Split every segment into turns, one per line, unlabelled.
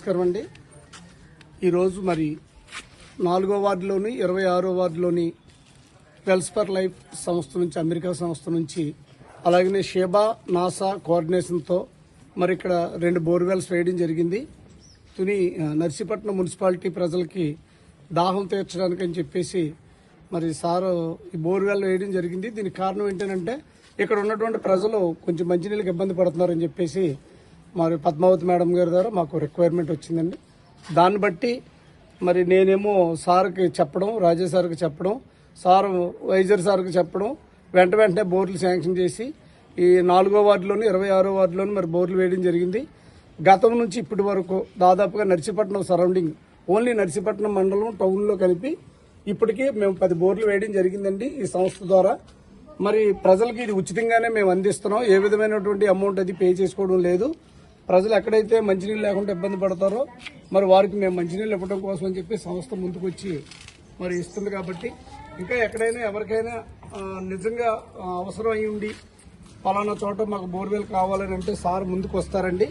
నమస్కారం అండి. ఈరోజు మరి నాలుగో వార్డులోని ఇరవై ఆరో వార్డులోని వెల్స్ ఫర్ లైఫ్ సంస్థ నుంచి అమెరికా సంస్థ నుంచి అలాగనే షేబా నాసా కోఆర్డినేషన్తో మరి ఇక్కడ రెండు బోర్వెల్స్ వేయడం జరిగింది. తుని నర్సీపట్నం మున్సిపాలిటీ ప్రజలకి దాహం తీర్చడానికి అని చెప్పేసి మరి సారు ఈ బోర్వెల్ వేయడం జరిగింది. దీనికి కారణం ఏంటంటే ఇక్కడ ఉన్నటువంటి ప్రజలు కొంచెం మంచినీళ్ళకి ఇబ్బంది పడుతున్నారని చెప్పేసి మరి పద్మావతి మేడం గారి ద్వారా మాకు రిక్వైర్మెంట్ వచ్చిందండి. దాన్ని బట్టి మరి నేనేమో సార్కి చెప్పడం రాజే సార్కి చెప్పడం సార్ వైజర్ సార్కి చెప్పడం వెంట వెంటనే బోర్లు శాంక్షన్ చేసి ఈ నాలుగో వార్డులోని ఇరవై ఆరో వార్డులోని మరి బోర్లు వేయడం జరిగింది. గతం నుంచి ఇప్పటి వరకు దాదాపుగా నర్సీపట్నం సరౌండింగ్ ఓన్లీ నర్సీపట్నం మండలం టౌన్లో కలిపి ఇప్పటికీ మేము పది బోర్లు వేయడం జరిగిందండి ఈ సంస్థ ద్వారా. మరి ప్రజలకి ఇది ఉచితంగానే మేము అందిస్తున్నాం. ఏ విధమైనటువంటి అమౌంట్ అది పే చేసుకోవడం లేదు. ప్రజలు ఎక్కడైతే మంచినీళ్ళు లేకుండా ఇబ్బంది పడతారో మరి వారికి మేము మంచినీళ్ళు ఇవ్వడం కోసం అని చెప్పి సంస్థ ముందుకొచ్చి మరి ఇస్తుంది కాబట్టి ఇంకా ఎక్కడైనా ఎవరికైనా నిజంగా అవసరం అయి ఉండి పలానా చోట మాకు బోర్వెల్ కావాలని అంటే సార్ ముందుకు వస్తారండి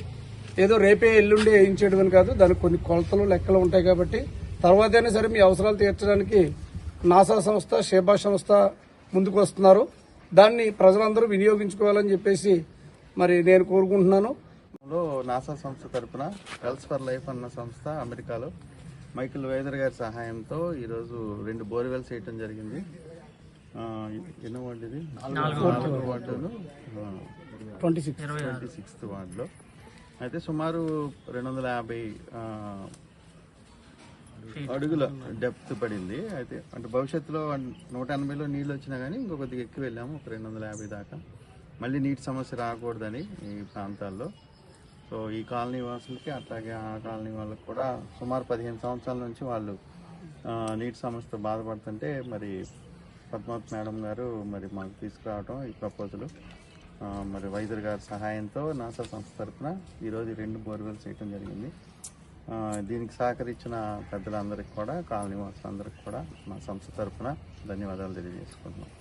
ఏదో రేపే ఎల్లుండి వేయించేయడం అని కాదు దానికి కొన్ని కొలతలు లెక్కలు ఉంటాయి కాబట్టి తర్వాతైనా సరే మీ అవసరాలు తీర్చడానికి నాసా సంస్థ షేబా సంస్థ ముందుకు వస్తున్నారు దాన్ని ప్రజలందరూ వినియోగించుకోవాలని చెప్పేసి మరి నేను కోరుకుంటున్నాను.
లో నాసా సంస్థ తరపున హెల్త్ ఫర్ లైఫ్ అన్న సంస్థ అమెరికాలో మైకిల్ వేదర్ గారి సహాయంతో ఈరోజు రెండు బోర్వెల్స్ వేయటం జరిగింది. ఎన్నో వార్డు ఇది? నాలుగో. వార్డును
ట్వంటీ సిక్స్.
ట్వంటీ సిక్స్త్ వార్డులో. అయితే సుమారు రెండు వందల యాభై అడుగుల డెప్త్ పడింది. అయితే అంటే భవిష్యత్తులో నూట ఎనభైలో నీళ్ళు వచ్చినా కానీ ఇంకొద్దిగా ఎక్కువ వెళ్ళాము. ఒక రెండు వందల యాభై దాకా. మళ్ళీ నీటి సమస్య రాకూడదని ఈ ప్రాంతాల్లో. సో ఈ కాలనీ వాసులకి అట్లాగే ఆ కాలనీ వాళ్ళకి కూడా సుమారు పదిహేను సంవత్సరాల నుంచి వాళ్ళు నీటి సమస్యతో బాధపడుతుంటే మరి పద్మావతి మేడం గారు మరి మాకు తీసుకురావడం ఈ ప్రపోజలు. మరి వైద్యులు గారి సహాయంతో నాసా సంస్థ తరఫున ఈరోజు రెండు బోర్వెల్స్ చేయడం జరిగింది. దీనికి సహకరించిన పెద్దలందరికీ కూడా కాలనీ వాసులందరికీ కూడా మా సంస్థ తరఫున ధన్యవాదాలు తెలియజేసుకుంటున్నాం.